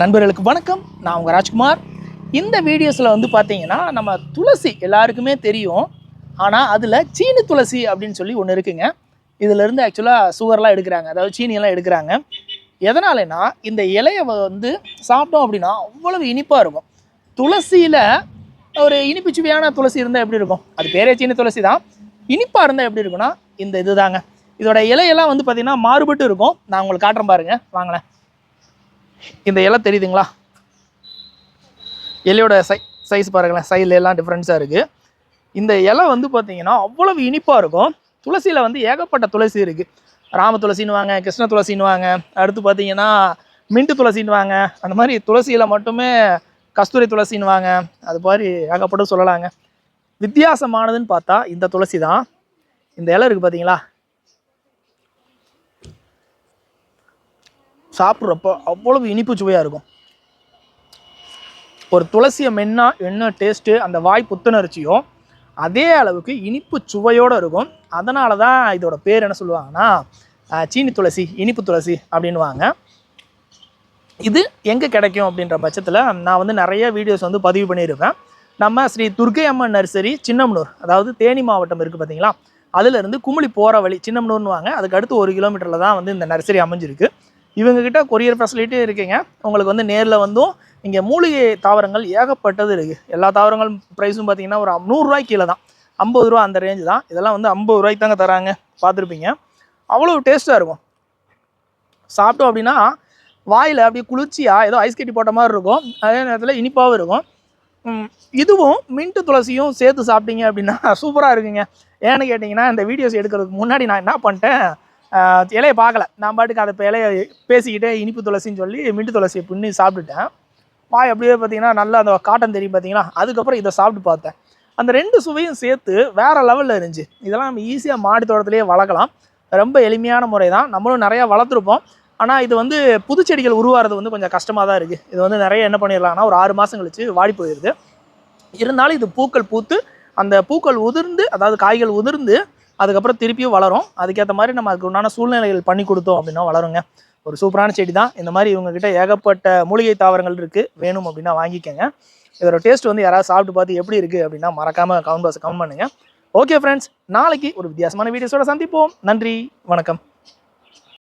நண்பர்களுக்கு வணக்கம். நான் உங்கள் ராஜ்குமார். இந்த வீடியோஸில் வந்து பார்த்தீங்கன்னா நம்ம துளசி எல்லாருக்குமே தெரியும். ஆனால் அதில் சீனி துளசி அப்படின்னு சொல்லி ஒன்று இருக்குங்க. இதிலேருந்து ஆக்சுவலாக சுகர்லாம் எடுக்கிறாங்க. அதாவது சீனியெல்லாம் எடுக்கிறாங்க. எதனாலனா இந்த இலையை வந்து சாப்பிட்டோம் அப்படின்னா அவ்வளவு இனிப்பாக இருக்கும். துளசியில் ஒரு இனிப்பு சுவையான துளசி இருந்தால் எப்படி இருக்கும்? அது பேரே சீனி துளசி தான். இனிப்பாக இருந்தால் எப்படி இருக்கும்னா இந்த இதுதாங்க. இதோட இலையெல்லாம் வந்து பார்த்திங்கன்னா மாறுபட்டு இருக்கும். நான் உங்களுக்கு காட்டுறேன் பாருங்கள் வாங்களேன். இந்த இலை தெரியுதுங்களா? இலையோட சை சைஸ் பாருங்களேன். சைடில் எல்லாம் டிஃப்ரென்ஸாக இருக்குது இந்த இலை வந்து பார்த்தீங்கன்னா அவ்வளவு இனிப்பாக இருக்கும். துளசியில் வந்து ஏகப்பட்ட துளசி இருக்குது ராம துளசின்னுவாங்க கிருஷ்ண துளசின்னுவாங்க. அடுத்து பார்த்தீங்கன்னா மின்ட்டு துளசின்னுவாங்க. அந்த மாதிரி துளசியில் மட்டுமே கஸ்தூரி துளசின்னுவாங்க. அது மாதிரி ஏகப்பட்டு சொல்லலாங்க. வித்தியாசமானதுன்னு பார்த்தா இந்த துளசி தான் இந்த இலை இருக்குது பார்த்தீங்களா சாப்பிட்றப்போ அவ்வளவு இனிப்பு சுவையாக இருக்கும். ஒரு துளசியை மென்னா என்ன டேஸ்ட்டு அந்த வாய் புத்துணர்ச்சியோ அதே அளவுக்கு இனிப்பு சுவையோடு இருக்கும். அதனால தான் இதோட பேர் என்ன சொல்லுவாங்கன்னா சீனி துளசி இனிப்பு துளசி அப்படின்வாங்க இது எங்கே கிடைக்கும் அப்படின்ற பட்சத்தில் நான் வந்து நிறைய வீடியோஸ் வந்து பதிவு பண்ணியிருப்பேன் நம்ம ஸ்ரீ துர்க்கை அம்மன் நர்சரி சின்னம்னூர் அதாவது தேனி மாவட்டம் இருக்குது பார்த்தீங்களா அதுலேருந்து குமுளி போகிற வழி சின்னம்னூர்னுவாங்க அதுக்கு அடுத்து ஒரு கிலோமீட்டரில் தான் வந்து இந்த நர்சரி அமைஞ்சிருக்கு. இவங்கக்கிட்ட கொரியர் ஃபெசிலிட்டியும் இருக்குங்க. உங்களுக்கு வந்து நேரில் வந்தும் இங்கே மூலிகை தாவரங்கள் ஏகப்பட்டது இருக்குது எல்லா தாவரங்கள் ப்ரைஸும் பார்த்தீங்கன்னா ஒரு நூறுரூவாய்க்கு கீழே தான் ஐம்பது ரூபா அந்த ரேஞ்சு தான். இதெல்லாம் வந்து ஐம்பது ரூபாய்க்கு தாங்க தராங்க. பார்த்துருப்பீங்க அவ்வளோ டேஸ்ட்டாக இருக்கும். சாப்பிட்டோம் அப்படின்னா வாயில் அப்படியே குளிர்ச்சியாக ஏதோ ஐஸ் கட்டி போட்ட மாதிரி இருக்கும். அதே நேரத்தில் இனிப்பாகவும் இருக்கும். இதுவும் மின்ட்டு துளசியும் சேர்த்து சாப்பிட்டீங்க அப்படின்னா சூப்பராக இருக்குங்க. ஏன்னு கேட்டிங்கன்னா இந்த வீடியோஸ் எடுக்கிறதுக்கு முன்னாடி நான் என்ன பண்ணிட்டேன்? இலையை பார்க்கல. நான் பாட்டுக்கு அதை இப்போ இலையை பேசிக்கிட்டே இனிப்பு துளசின்னு சொல்லி மின்ட்டு துளசியை பின்னி சாப்பிட்டுட்டேன். வாய் அப்படியே பார்த்தீங்கன்னா நல்லா அந்த காட்டன் தெரியும் பார்த்தீங்கன்னா அதுக்கப்புறம் இதை சாப்பிட்டு பார்த்தேன். அந்த ரெண்டு சுவையும் சேர்த்து வேறு லெவலில் இருந்துச்சு. இதெல்லாம் நம்ம ஈஸியாக மாடி தோட்டத்திலேயே வளர்க்கலாம். ரொம்ப எளிமையான முறை தான். நம்மளும் நிறையா வளர்த்துருப்போம். ஆனால் இது வந்து புதுச்செடிகள் உருவாகிறது வந்து கொஞ்சம் கஷ்டமாக தான் இருக்குது இது வந்து நிறைய என்ன பண்ணிடலாம்னா ஒரு ஆறு மாதம் கழிச்சு வாடி போயிடுது இருந்தாலும் இது பூக்கள் பூத்து அந்த பூக்கள் உதிர்ந்து அதாவது காய்கள் உதிர்ந்து அதுக்கப்புறம் திருப்பியும் வளரும். அதுக்கேற்ற மாதிரி நம்ம அதுக்கு உண்டான சூழ்நிலைகள் பண்ணி கொடுத்தோம் அப்படின்னா வளருங்க. ஒரு சூப்பரான செடி தான். இந்த மாதிரி இவங்ககிட்ட ஏகப்பட்ட மூலிகை தாவரங்கள் இருக்குது வேணும் அப்படின்னா வாங்கிக்கோங்க. இதோட டேஸ்ட் வந்து யாராவது சாப்பிட்டு பார்த்து எப்படி இருக்குது அப்படின்னா மறக்காமல் கவுண்ட் பாக்ஸ் கவுண்ட் பண்ணுங்கள் ஓகே ஃப்ரெண்ட்ஸ் நாளைக்கு ஒரு வித்தியாசமான வீடியோஸோட சந்திப்போம். நன்றி வணக்கம்.